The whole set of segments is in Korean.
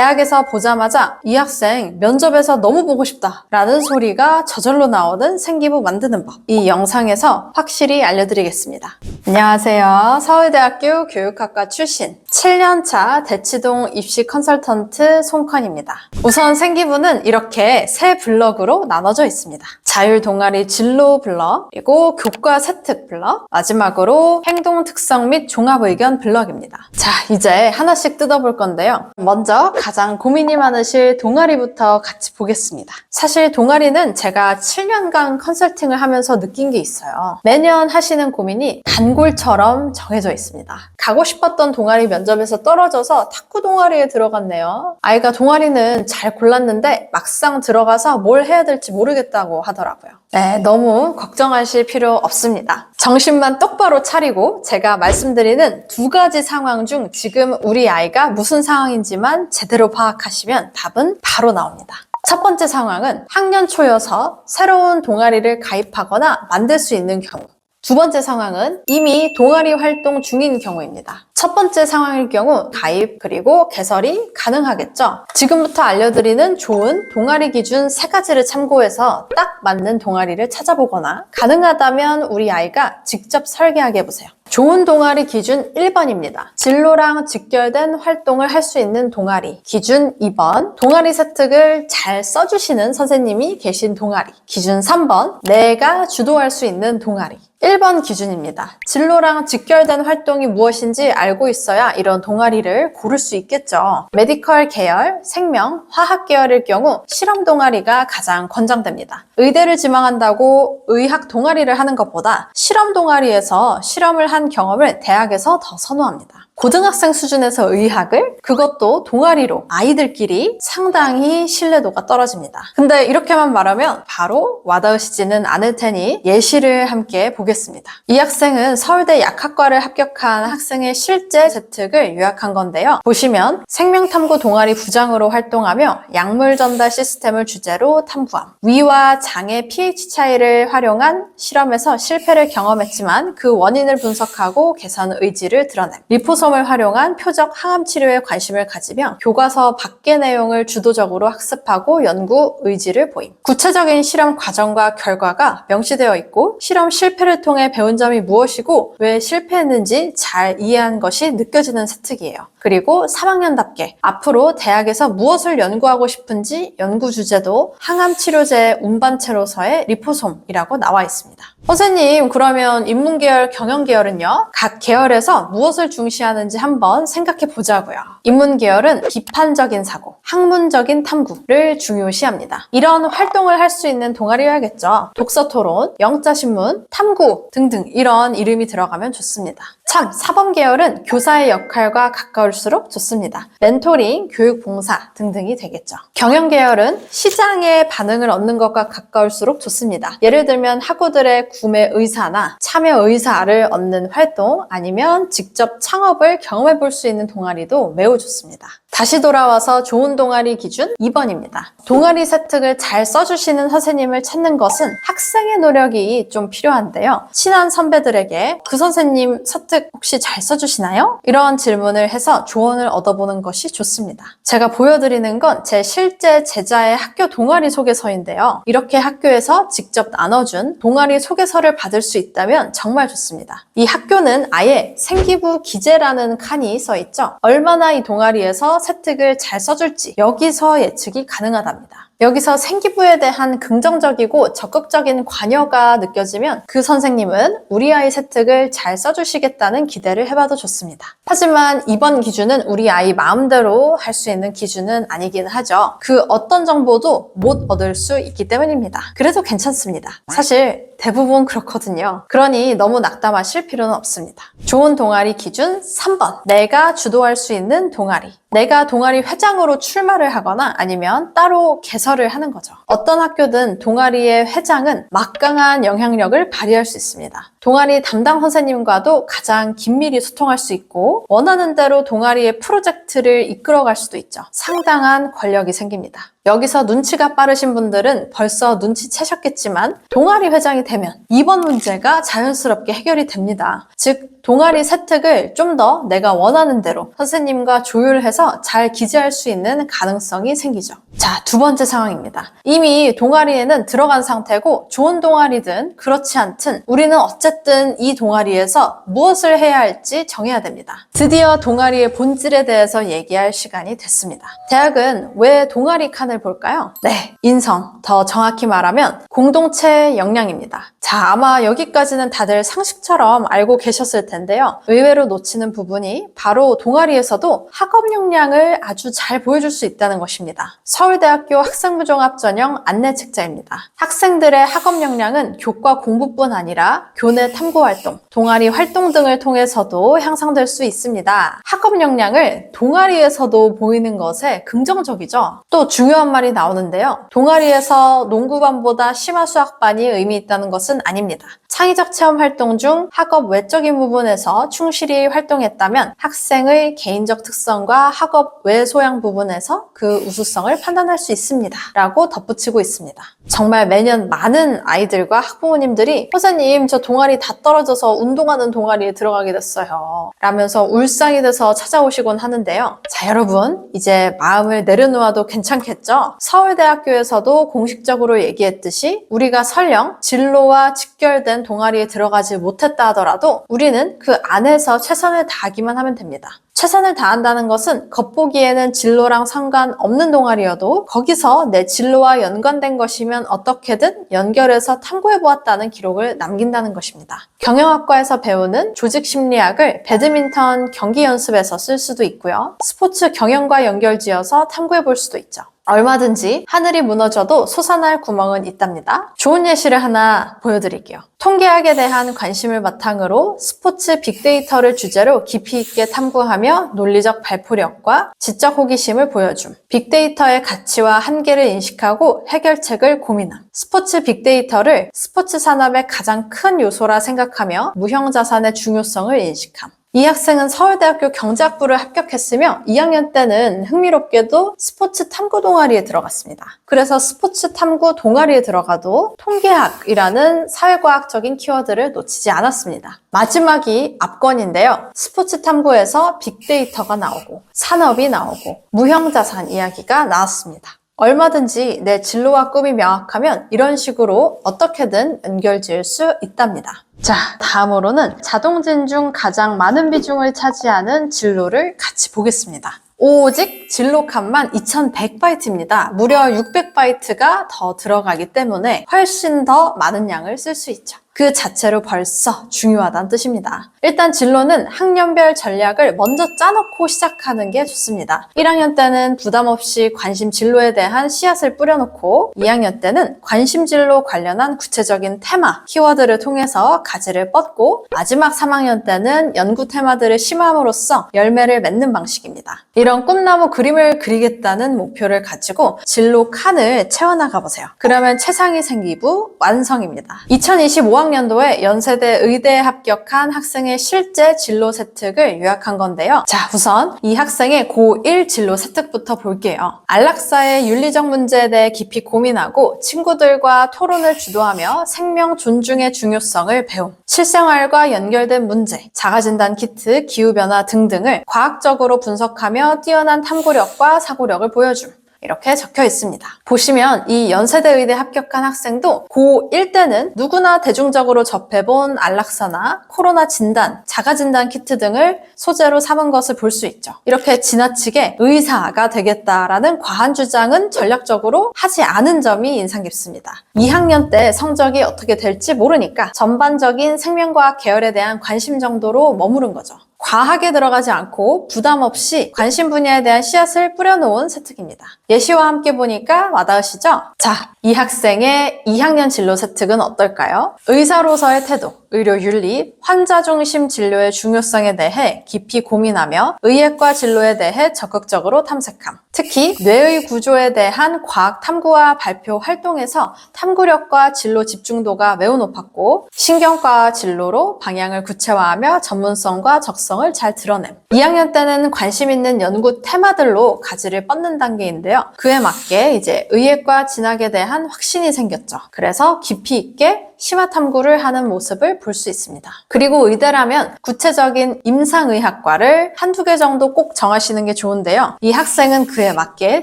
대학에서 보자마자 이 학생 면접에서 너무 보고 싶다 라는 소리가 저절로 나오는 생기부 만드는 법. 이 영상에서 확실히 알려드리겠습니다. 안녕하세요. 서울대학교 교육학과 출신 7년차 대치동 입시 컨설턴트 송컨입니다. 우선 생기부는 이렇게 세 블럭으로 나눠져 있습니다. 자율 동아리 진로 블럭, 그리고 교과 세특 블럭, 마지막으로 행동 특성 및 종합 의견 블럭입니다. 자, 이제 하나씩 뜯어볼 건데요. 먼저 가장 고민이 많으실 동아리부터 같이 보겠습니다. 사실 동아리는 제가 7년간 컨설팅을 하면서 느낀 게 있어요. 매년 하시는 고민이 단골처럼 정해져 있습니다. 가고 싶었던 동아리 면접에서 떨어져서 탁구 동아리에 들어갔네요. 아이가 동아리는 잘 골랐는데 막상 들어가서 뭘 해야 될지 모르겠다고 하더라고요. 네, 너무 걱정하실 필요 없습니다. 정신만 똑바로 차리고 제가 말씀드리는 두 가지 상황 중 지금 우리 아이가 무슨 상황인지만 제대로 파악하시면 답은 바로 나옵니다. 첫 번째 상황은 학년 초여서 새로운 동아리를 가입하거나 만들 수 있는 경우. 두 번째 상황은 이미 동아리 활동 중인 경우입니다. 첫 번째 상황일 경우 가입 그리고 개설이 가능하겠죠. 지금부터 알려드리는 좋은 동아리 기준 세 가지를 참고해서 딱 맞는 동아리를 찾아보거나 가능하다면 우리 아이가 직접 설계하게 해보세요. 좋은 동아리 기준 1번입니다. 진로랑 직결된 활동을 할 수 있는 동아리. 기준 2번. 동아리 세특을 잘 써주시는 선생님이 계신 동아리. 기준 3번. 내가 주도할 수 있는 동아리. 1번 기준입니다. 진로랑 직결된 활동이 무엇인지 알고 있어야 이런 동아리를 고를 수 있겠죠. 메디컬 계열, 생명, 화학 계열일 경우 실험 동아리가 가장 권장됩니다. 의대를 지망한다고 의학 동아리를 하는 것보다 실험 동아리에서 실험을 한 경험을 대학에서 더 선호합니다. 고등학생 수준에서 의학을 그것도 동아리로 아이들끼리 상당히 신뢰도가 떨어집니다. 근데 이렇게만 말하면 바로 와닿으시지는 않을 테니 예시를 함께 보겠습니다. 이 학생은 서울대 약학과를 합격한 학생의 실제 재특을 요약한 건데요. 보시면 생명탐구 동아리 부장으로 활동하며 약물 전달 시스템을 주제로 탐구함. 위와 장의 pH 차이를 활용한 실험에서 실패를 경험했지만 그 원인을 분석하고 개선 의지를 드러냄. 리포 솜을 활용한 표적 항암 치료에 관심을 가지며 교과서 밖의 내용을 주도적으로 학습하고 연구 의지를 보임. 구체적인 실험 과정과 결과가 명시되어 있고 실험 실패를 통해 배운 점이 무엇이고 왜 실패했는지 잘 이해한 것이 느껴지는 세특이에요. 그리고 3학년답게 앞으로 대학에서 무엇을 연구하고 싶은지 연구 주제도 항암 치료제 운반체로서의 리포솜이라고 나와 있습니다. 선생님, 그러면 인문계열, 경영계열은요? 각 계열에서 무엇을 중시하는지 한번 생각해 보자고요. 인문계열은 비판적인 사고, 학문적인 탐구를 중요시합니다. 이런 활동을 할 수 있는 동아리여야겠죠. 독서 토론, 영자 신문, 탐구 등등 이런 이름이 들어가면 좋습니다. 참, 사범 계열은 교사의 역할과 가까울 수록 좋습니다. 멘토링, 교육 봉사 등등이 되겠죠. 경영 계열은 시장의 반응을 얻는 것과 가까울수록 좋습니다. 예를 들면 학우들의 구매 의사나 참여 의사를 얻는 활동 아니면 직접 창업을 경험해 볼 수 있는 동아리도 매우 좋습니다. 다시 돌아와서 좋은 동아리 기준 2번입니다. 동아리 세특을 잘 써주시는 선생님을 찾는 것은 학생의 노력이 좀 필요한데요. 친한 선배들에게 그 선생님 세특 혹시 잘 써주시나요? 이런 질문을 해서 조언을 얻어보는 것이 좋습니다. 제가 보여드리는 건 제 실제 제자의 학교 동아리 소개서인데요. 이렇게 학교에서 직접 나눠준 동아리 소개서를 받을 수 있다면 정말 좋습니다. 이 학교는 아예 생기부 기재라는 칸이 써 있죠. 얼마나 이 동아리에서 세특을 잘 써줄지 여기서 예측이 가능하답니다. 여기서 생기부에 대한 긍정적이고 적극적인 관여가 느껴지면 그 선생님은 우리 아이 세특을 잘 써주시겠다는 기대를 해봐도 좋습니다. 하지만 이번 기준은 우리 아이 마음대로 할 수 있는 기준은 아니긴 하죠. 그 어떤 정보도 못 얻을 수 있기 때문입니다. 그래도 괜찮습니다. 사실 대부분 그렇거든요. 그러니 너무 낙담하실 필요는 없습니다. 좋은 동아리 기준 3번. 내가 주도할 수 있는 동아리. 내가 동아리 회장으로 출마를 하거나 아니면 따로 개설 개설을 하는 거죠. 어떤 학교든 동아리의 회장은 막강한 영향력을 발휘할 수 있습니다. 동아리 담당 선생님과도 가장 긴밀히 소통할 수 있고 원하는 대로 동아리의 프로젝트를 이끌어갈 수도 있죠. 상당한 권력이 생깁니다. 여기서 눈치가 빠르신 분들은 벌써 눈치채셨겠지만 동아리 회장이 되면 이번 문제가 자연스럽게 해결이 됩니다. 즉 동아리 세특을 좀 더 내가 원하는 대로 선생님과 조율해서 잘 기재할 수 있는 가능성이 생기죠. 자, 두 번째 상황입니다. 이미 동아리에는 들어간 상태고 좋은 동아리든 그렇지 않든 우리는 어쨌든 이 동아리에서 무엇을 해야 할지 정해야 됩니다. 드디어 동아리의 본질에 대해서 얘기할 시간이 됐습니다. 대학은 왜 동아리 칸을 볼까요? 네, 인성. 더 정확히 말하면 공동체 역량입니다. 자, 아마 여기까지는 다들 상식처럼 알고 계셨을 텐데요. 의외로 놓치는 부분이 바로 동아리에서도 학업 역량을 아주 잘 보여줄 수 있다는 것입니다. 서울대학교 학생부 종합 전형 안내 책자입니다. 학생들의 학업 역량은 교과 공부뿐 아니라 교내 탐구 활동, 동아리 활동 등을 통해서도 향상될 수 있습니다. 학업 역량을 동아리에서도 보이는 것에 긍정적이죠. 또 중요한 말이 나오는데요. 동아리에서 농구반보다 심화 수학반이 의미 있다는 것은 아닙니다. 창의적 체험 활동 중 학업 외적인 부분에서 충실히 활동했다면 학생의 개인적 특성과 학업 외 소양 부분에서 그 우수성을 판단할 수 있습니다. 라고 덧붙이고 있습니다. 정말 매년 많은 아이들과 학부모님들이 선생님 저 동아리 다 떨어져서 운동하는 동아리에 들어가게 됐어요. 라면서 울상이 돼서 찾아오시곤 하는데요. 자 여러분 이제 마음을 내려놓아도 괜찮겠죠? 서울대학교에서도 공식적으로 얘기했듯이 우리가 설령 진로와 직결된 동아리에 들어가지 못했다 하더라도 우리는 그 안에서 최선을 다하기만 하면 됩니다. 최선을 다한다는 것은 겉보기에는 진로랑 상관없는 동아리여도 거기서 내 진로와 연관된 것이면 어떻게든 연결해서 탐구해 보았다는 기록을 남긴다는 것입니다. 경영학과에서 배우는 조직 심리학을 배드민턴 경기 연습에서 쓸 수도 있고요. 스포츠 경영과 연결지어서 탐구해 볼 수도 있죠. 얼마든지 하늘이 무너져도 솟아날 구멍은 있답니다. 좋은 예시를 하나 보여드릴게요. 통계학에 대한 관심을 바탕으로 스포츠 빅데이터를 주제로 깊이 있게 탐구하며 논리적 발표력과 지적 호기심을 보여줌. 빅데이터의 가치와 한계를 인식하고 해결책을 고민함. 스포츠 빅데이터를 스포츠 산업의 가장 큰 요소라 생각하며 무형 자산의 중요성을 인식함. 이 학생은 서울대학교 경제학부를 합격했으며 2학년 때는 흥미롭게도 스포츠 탐구 동아리에 들어갔습니다. 그래서 스포츠 탐구 동아리에 들어가도 통계학이라는 사회과학적인 키워드를 놓치지 않았습니다. 마지막이 압권인데요. 스포츠 탐구에서 빅데이터가 나오고 산업이 나오고 무형자산 이야기가 나왔습니다. 얼마든지 내 진로와 꿈이 명확하면 이런 식으로 어떻게든 연결 지을 수 있답니다. 자, 다음으로는 자동진 중 가장 많은 비중을 차지하는 진로를 같이 보겠습니다. 오직 진로 칸만 2100바이트입니다. 무려 600바이트가 더 들어가기 때문에 훨씬 더 많은 양을 쓸 수 있죠. 그 자체로 벌써 중요하다는 뜻입니다. 일단 진로는 학년별 전략을 먼저 짜놓고 시작하는 게 좋습니다. 1학년 때는 부담 없이 관심 진로에 대한 씨앗을 뿌려놓고 2학년 때는 관심 진로 관련한 구체적인 테마, 키워드를 통해서 가지를 뻗고 마지막 3학년 때는 연구 테마들을 심함으로써 열매를 맺는 방식입니다. 이런 꿈나무 그림을 그리겠다는 목표를 가지고 진로 칸을 채워나가 보세요. 그러면 최상위 생기부 완성입니다. 2025학 년 2016년도에 연세대 의대에 합격한 학생의 실제 진로 세특을 요약한 건데요. 자, 우선 이 학생의 고1 진로 세특부터 볼게요. 안락사의 윤리적 문제에 대해 깊이 고민하고 친구들과 토론을 주도하며 생명 존중의 중요성을 배움. 실생활과 연결된 문제, 자가진단 키트, 기후변화 등등을 과학적으로 분석하며 뛰어난 탐구력과 사고력을 보여줌. 이렇게 적혀 있습니다. 보시면 이 연세대 의대 합격한 학생도 고1 때는 누구나 대중적으로 접해본 안락사나 코로나 진단, 자가 진단 키트 등을 소재로 삼은 것을 볼 수 있죠. 이렇게 지나치게 의사가 되겠다라는 과한 주장은 전략적으로 하지 않은 점이 인상 깊습니다. 2학년 때 성적이 어떻게 될지 모르니까 전반적인 생명과학 계열에 대한 관심 정도로 머무른 거죠. 과하게 들어가지 않고 부담 없이 관심 분야에 대한 씨앗을 뿌려놓은 세특입니다. 예시와 함께 보니까 와닿으시죠? 자, 이 학생의 2학년 진로 세특은 어떨까요? 의사로서의 태도, 의료 윤리, 환자 중심 진료의 중요성에 대해 깊이 고민하며 의학과 진로에 대해 적극적으로 탐색함. 특히 뇌의 구조에 대한 과학 탐구와 발표 활동에서 탐구력과 진로 집중도가 매우 높았고 신경과 진로로 방향을 구체화하며 전문성과 적성을 잘 드러냄. 2학년 때는 관심 있는 연구 테마들로 가지를 뻗는 단계인데요. 그에 맞게 이제 의학과 진학에 대한 확신이 생겼죠. 그래서 깊이 있게 심화 탐구를 하는 모습을 볼 수 있습니다. 그리고 의대라면 구체적인 임상의학과를 한두 개 정도 꼭 정하시는 게 좋은데요. 이 학생은 그에 맞게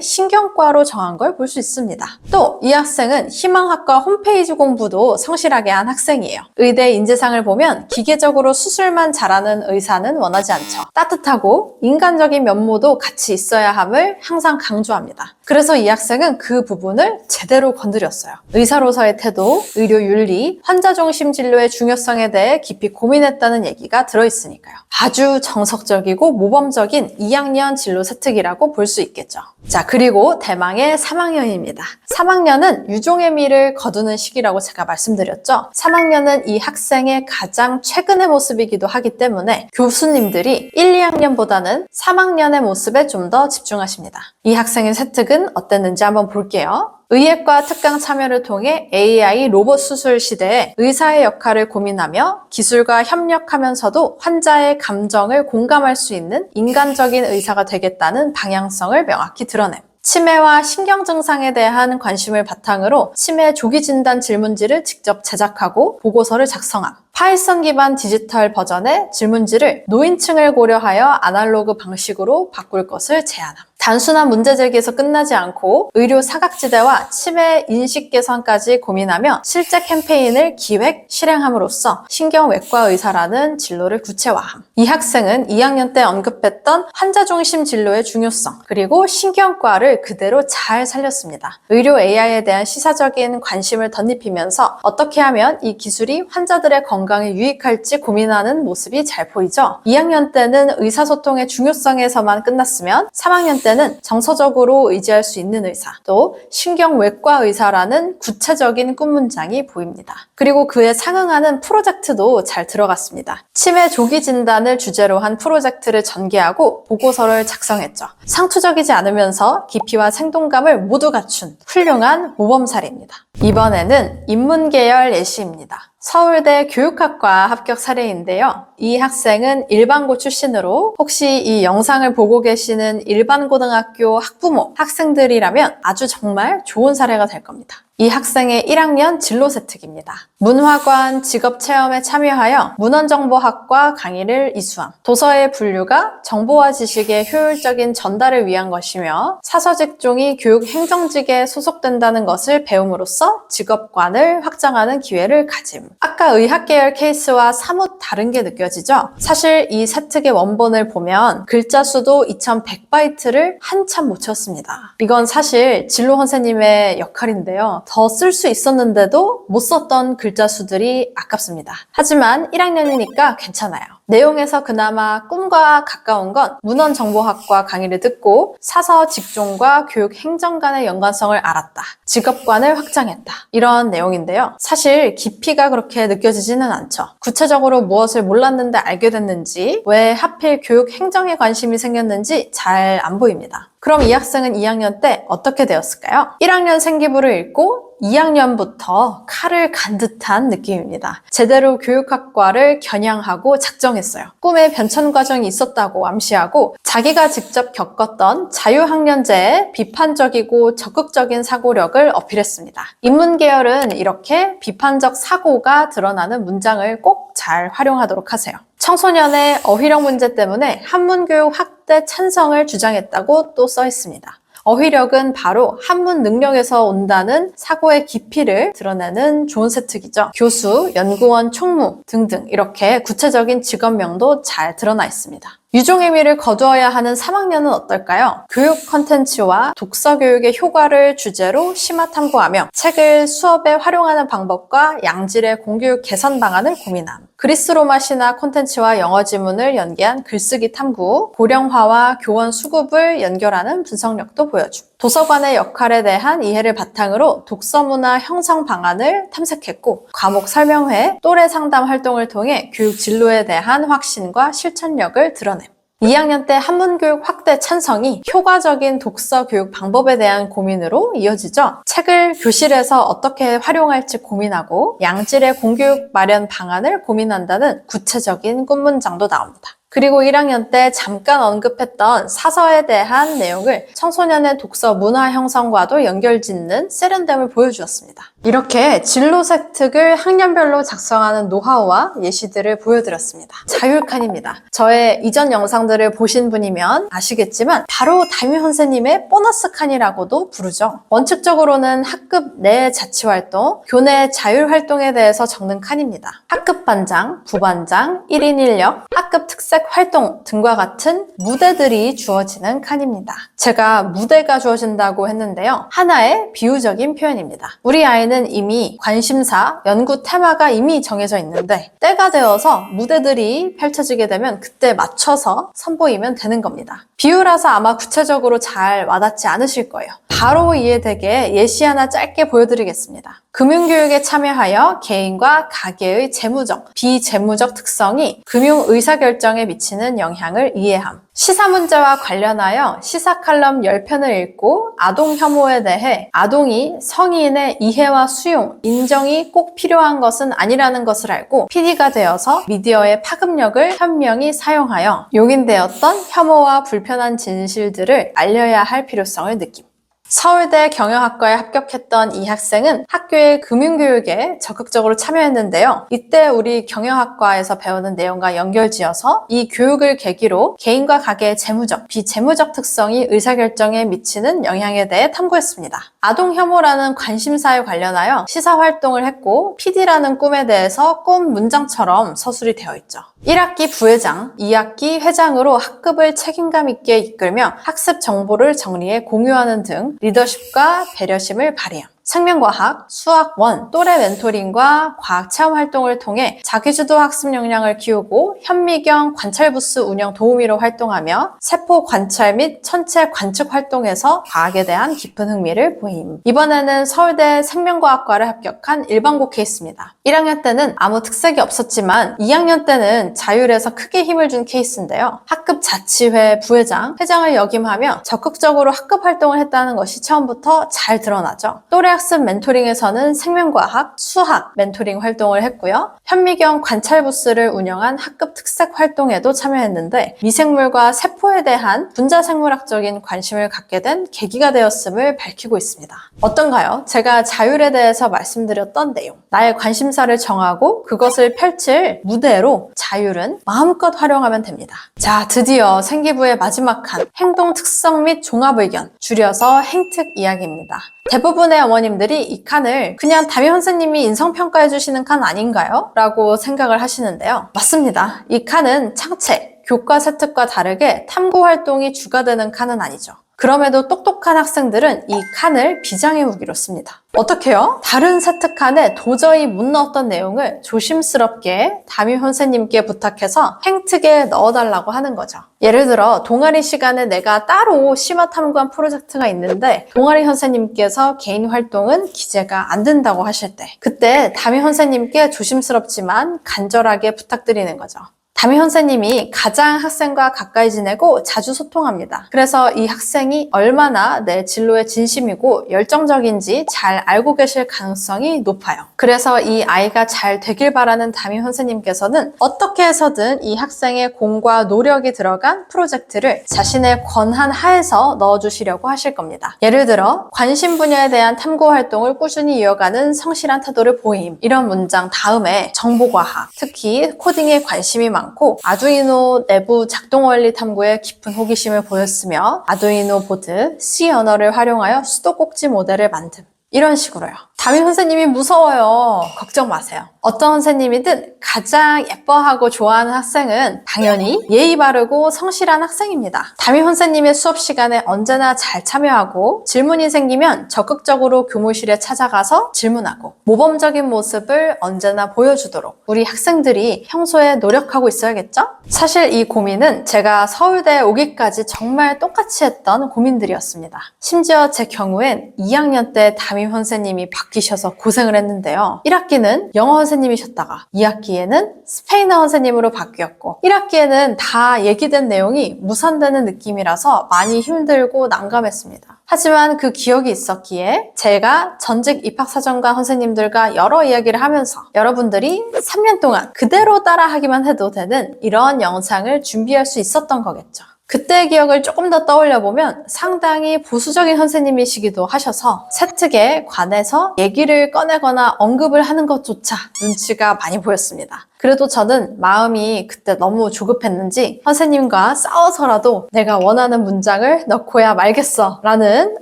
신경과로 정한 걸 볼 수 있습니다. 또 이 학생은 희망학과 홈페이지 공부도 성실하게 한 학생이에요. 의대 인재상을 보면 기계적으로 수술만 잘하는 의사는 원하지 않죠. 따뜻하고 인간적인 면모도 같이 있어야 함을 항상 강조합니다. 그래서 이 학생은 그 부분을 제대로 건드렸어요. 의사로서의 태도, 의료 윤리, 환자 중심 진료의 중요성에 대해 깊이 고민했다는 얘기가 들어있으니까요. 아주 정석적이고 모범적인 2학년 진로 세특이라고 볼 수 있겠죠. 자, 그리고 대망의 3학년입니다. 3학년은 유종의 미를 거두는 시기라고 제가 말씀드렸죠. 3학년은 이 학생의 가장 최근의 모습이기도 하기 때문에 교수님들이 1, 2학년보다는 3학년의 모습에 좀 더 집중하십니다. 이 학생의 세특은 어땠는지 한번 볼게요. 의학과 특강 참여를 통해 AI 로봇 수술 시대에 의사의 역할을 고민하며 기술과 협력하면서도 환자의 감정을 공감할 수 있는 인간적인 의사가 되겠다는 방향성을 명확히 드러냄. 치매와 신경 증상에 대한 관심을 바탕으로 치매 조기 진단 질문지를 직접 제작하고 보고서를 작성함. 파이썬 기반 디지털 버전의 질문지를 노인층을 고려하여 아날로그 방식으로 바꿀 것을 제안함. 단순한 문제 제기에서 끝나지 않고 의료 사각지대와 치매 인식 개선까지 고민하며 실제 캠페인을 기획, 실행함으로써 신경외과 의사라는 진로를 구체화함. 이 학생은 2학년 때 언급했던 환자 중심 진로의 중요성, 그리고 신경과를 그대로 잘 살렸습니다. 의료 AI에 대한 시사적인 관심을 덧입히면서 어떻게 하면 이 기술이 환자들의 건강에 유익할지 고민하는 모습이 잘 보이죠. 2학년 때는 의사소통의 중요성에서만 끝났으면 3학년 때는 정서적으로 의지할 수 있는 의사, 또 신경외과 의사라는 구체적인 꿈 문장이 보입니다. 그리고 그에 상응하는 프로젝트도 잘 들어갔습니다. 치매 조기 진단을 주제로 한 프로젝트를 전개하고 보고서를 작성했죠. 상투적이지 않으면서 깊이와 생동감을 모두 갖춘 훌륭한 모범 사례입니다. 이번에는 인문계열 예시입니다. 서울대 교육학과 합격 사례인데요. 이 학생은 일반고 출신으로 혹시 이 영상을 보고 계시는 일반고등학교 학부모, 학생들이라면 아주 정말 좋은 사례가 될 겁니다. 이 학생의 1학년 진로 세특입니다. 문화관 직업 체험에 참여하여 문헌정보학과 강의를 이수함. 도서의 분류가 정보와 지식의 효율적인 전달을 위한 것이며 사서 직종이 교육 행정직에 소속된다는 것을 배움으로써 직업관을 확장하는 기회를 가짐. 아까 의학계열 케이스와 사뭇 다른 게 느껴지죠? 사실 이 세특의 원본을 보면 글자 수도 2100바이트를 한참 못 쳤습니다. 이건 사실 진로 선생님의 역할인데요. 더 쓸 수 있었는데도 못 썼던 글자 수들이 아깝습니다. 하지만 1학년이니까 괜찮아요. 내용에서 그나마 꿈과 가까운 건 문헌정보학과 강의를 듣고 사서 직종과 교육 행정 간의 연관성을 알았다. 직업관을 확장했다. 이런 내용인데요. 사실 깊이가 그렇게 느껴지지는 않죠. 구체적으로 무엇을 몰랐는데 알게 됐는지, 왜 하필 교육 행정에 관심이 생겼는지 잘 안 보입니다. 그럼 이 학생은 2학년 때 어떻게 되었을까요? 1학년 생기부를 읽고 2학년부터 칼을 간 듯한 느낌입니다. 제대로 교육학과를 겨냥하고 작정했어요. 꿈에 변천 과정이 있었다고 암시하고 자기가 직접 겪었던 자유학년제의 비판적이고 적극적인 사고력을 어필했습니다. 인문계열은 이렇게 비판적 사고가 드러나는 문장을 꼭 잘 활용하도록 하세요. 청소년의 어휘력 문제 때문에 한문교육 확대 찬성을 주장했다고 또 써 있습니다. 어휘력은 바로 한문 능력에서 온다는 사고의 깊이를 드러내는 좋은 세특이죠. 교수, 연구원, 총무 등등 이렇게 구체적인 직업명도 잘 드러나 있습니다. 유종의 미를 거두어야 하는 3학년은 어떨까요? 교육 컨텐츠와 독서 교육의 효과를 주제로 심화 탐구하며 책을 수업에 활용하는 방법과 양질의 공교육 개선 방안을 고민함. 그리스 로마 신화 콘텐츠와 영어 지문을 연계한 글쓰기 탐구, 고령화와 교원 수급을 연결하는 분석력도 보여줌. 도서관의 역할에 대한 이해를 바탕으로 독서 문화 형성 방안을 탐색했고, 과목 설명회, 또래 상담 활동을 통해 교육 진로에 대한 확신과 실천력을 드러냄. 2학년 때 한문교육 확대 찬성이 효과적인 독서 교육 방법에 대한 고민으로 이어지죠. 책을 교실에서 어떻게 활용할지 고민하고 양질의 공교육 마련 방안을 고민한다는 구체적인 꿈문장도 나옵니다. 그리고 1학년 때 잠깐 언급했던 사서에 대한 내용을 청소년의 독서 문화 형성과도 연결짓는 세련됨을 보여주었습니다. 이렇게 진로 세특을 학년별로 작성하는 노하우와 예시들을 보여드렸습니다. 자율칸입니다. 저의 이전 영상들을 보신 분이면 아시겠지만 바로 담임 선생님의 보너스 칸이라고도 부르죠. 원칙적으로는 학급 내 자치활동, 교내 자율활동에 대해서 적는 칸입니다. 학급 반장, 부반장, 1인 1역, 학급 특색 활동 등과 같은 무대들이 주어지는 칸입니다. 제가 무대가 주어진다고 했는데요. 하나의 비유적인 표현입니다. 우리 아이는 이미 관심사, 연구 테마가 이미 정해져 있는데 때가 되어서 무대들이 펼쳐지게 되면 그때 맞춰서 선보이면 되는 겁니다. 비유라서 아마 구체적으로 잘 와닿지 않으실 거예요. 바로 이해되게 예시 하나 짧게 보여드리겠습니다. 금융교육에 참여하여 개인과 가계의 재무적, 비재무적 특성이 금융 의사결정에 미치는 영향을 이해함. 시사 문제와 관련하여 시사 칼럼 10편을 읽고 아동 혐오에 대해 아동이 성인의 이해와 수용, 인정이 꼭 필요한 것은 아니라는 것을 알고 PD가 되어서 미디어의 파급력을 현명히 사용하여 용인되었던 혐오와 불편한 진실들을 알려야 할 필요성을 느낌. 서울대 경영학과에 합격했던 이 학생은 학교의 금융교육에 적극적으로 참여했는데요. 이때 우리 경영학과에서 배우는 내용과 연결지어서 이 교육을 계기로 개인과 가계의 재무적, 비재무적 특성이 의사결정에 미치는 영향에 대해 탐구했습니다. 아동 혐오라는 관심사에 관련하여 시사활동을 했고 PD라는 꿈에 대해서 꿈 문장처럼 서술이 되어 있죠. 1학기 부회장, 2학기 회장으로 학급을 책임감 있게 이끌며 학습 정보를 정리해 공유하는 등 리더십과 배려심을 발휘함. 생명과학, 수학원, 또래 멘토링과 과학 체험 활동을 통해 자기주도 학습 역량을 키우고 현미경 관찰 부스 운영 도우미로 활동하며 세포 관찰 및 천체 관측 활동에서 과학에 대한 깊은 흥미를 보임. 이번에는 서울대 생명과학과를 합격한 일반고 케이스입니다. 1학년 때는 아무 특색이 없었지만 2학년 때는 자율에서 크게 힘을 준 케이스인데요. 학급 자치회 부회장, 회장을 역임하며 적극적으로 학급 활동을 했다는 것이 처음부터 잘 드러나죠. 또래 학습 멘토링에서는 생명과학, 수학 멘토링 활동을 했고요. 현미경 관찰 부스를 운영한 학급 특색 활동에도 참여했는데 미생물과 세포에 대한 분자 생물학적인 관심을 갖게 된 계기가 되었음을 밝히고 있습니다. 어떤가요? 제가 자율에 대해서 말씀드렸던 내용. 나의 관심사를 정하고 그것을 펼칠 무대로 자율은 마음껏 활용하면 됩니다. 자, 드디어 생기부의 마지막 칸, 행동 특성 및 종합 의견, 줄여서 행특 이야기입니다. 대부분의 어머님들이 이 칸을 그냥 담임 선생님이 인성평가해 주시는 칸 아닌가요? 라고 생각을 하시는데요. 맞습니다. 이 칸은 창체, 교과 세특과 다르게 탐구 활동이 주가 되는 칸은 아니죠. 그럼에도 똑똑한 학생들은 이 칸을 비장의 무기로 씁니다. 어떻게요? 다른 세특 칸에 도저히 못 넣었던 내용을 조심스럽게 담임 선생님께 부탁해서 행특에 넣어달라고 하는 거죠. 예를 들어 동아리 시간에 내가 따로 심화 탐구한 프로젝트가 있는데 동아리 선생님께서 개인 활동은 기재가 안 된다고 하실 때 그때 담임 선생님께 조심스럽지만 간절하게 부탁드리는 거죠. 담임 선생님이 가장 학생과 가까이 지내고 자주 소통합니다. 그래서 이 학생이 얼마나 내 진로에 진심이고 열정적인지 잘 알고 계실 가능성이 높아요. 그래서 이 아이가 잘 되길 바라는 담임 선생님께서는 어떻게 해서든 이 학생의 공과 노력이 들어간 프로젝트를 자신의 권한 하에서 넣어주시려고 하실 겁니다. 예를 들어 관심 분야에 대한 탐구 활동을 꾸준히 이어가는 성실한 태도를 보임 이런 문장 다음에 정보과학, 특히 코딩에 관심이 많고 많고 아두이노 내부 작동 원리 탐구에 깊은 호기심을 보였으며 아두이노 보드, C 언어를 활용하여 수도 꼭지 모델을 만듦. 이런 식으로요. 담임 선생님이 무서워요. 걱정 마세요. 어떤 선생님이든 가장 예뻐하고 좋아하는 학생은 당연히 예의 바르고 성실한 학생입니다. 담임 선생님의 수업 시간에 언제나 잘 참여하고 질문이 생기면 적극적으로 교무실에 찾아가서 질문하고 모범적인 모습을 언제나 보여주도록 우리 학생들이 평소에 노력하고 있어야겠죠? 사실 이 고민은 제가 서울대에 오기까지 정말 똑같이 했던 고민들이었습니다. 심지어 제 경우엔 2학년 때 담임 선생님이 바 뀌셔서 고생을 했는데요. 1학기는 영어 선생님이셨다가 2학기에는 스페인어 선생님으로 바뀌었고 1학기에는 다 얘기된 내용이 무산되는 느낌이라서 많이 힘들고 난감했습니다. 하지만 그 기억이 있었기에 제가 전직 입학사정관 선생님들과 여러 이야기를 하면서 여러분들이 3년 동안 그대로 따라하기만 해도 되는 이런 영상을 준비할 수 있었던 거겠죠. 그때의 기억을 조금 더 떠올려 보면 상당히 보수적인 선생님이시기도 하셔서 세특에 관해서 얘기를 꺼내거나 언급을 하는 것조차 눈치가 많이 보였습니다. 그래도 저는 마음이 그때 너무 조급했는지 선생님과 싸워서라도 내가 원하는 문장을 넣고야 말겠어 라는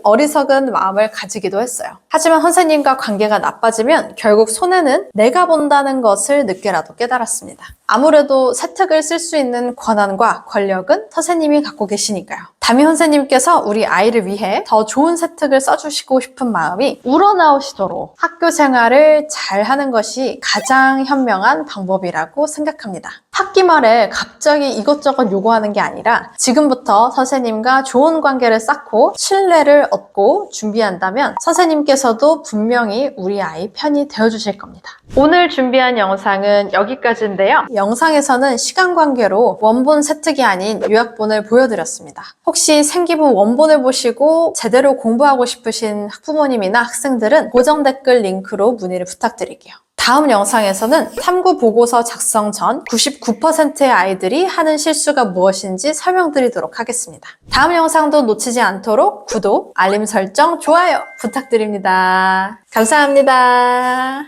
어리석은 마음을 가지기도 했어요. 하지만 선생님과 관계가 나빠지면 결국 손해는 내가 본다는 것을 늦게라도 깨달았습니다. 아무래도 세특을 쓸 수 있는 권한과 권력은 선생님이 갖고 계시니까요. 담임 선생님께서 우리 아이를 위해 더 좋은 세특을 써주시고 싶은 마음이 우러나오시도록 학교 생활을 잘 하는 것이 가장 현명한 방법이라고 생각합니다. 학기 말에 갑자기 이것저것 요구하는 게 아니라 지금부터 선생님과 좋은 관계를 쌓고 신뢰를 얻고 준비한다면 선생님께서도 분명히 우리 아이 편이 되어주실 겁니다. 오늘 준비한 영상은 여기까지인데요. 영상에서는 시간 관계로 원본 세특이 아닌 요약본을 보여드렸습니다. 혹시 생기부 원본을 보시고 제대로 공부하고 싶으신 학부모님이나 학생들은 고정 댓글 링크로 문의를 부탁드릴게요. 다음 영상에서는 탐구 보고서 작성 전 99%의 아이들이 하는 실수가 무엇인지 설명드리도록 하겠습니다. 다음 영상도 놓치지 않도록 구독, 알림 설정, 좋아요 부탁드립니다. 감사합니다.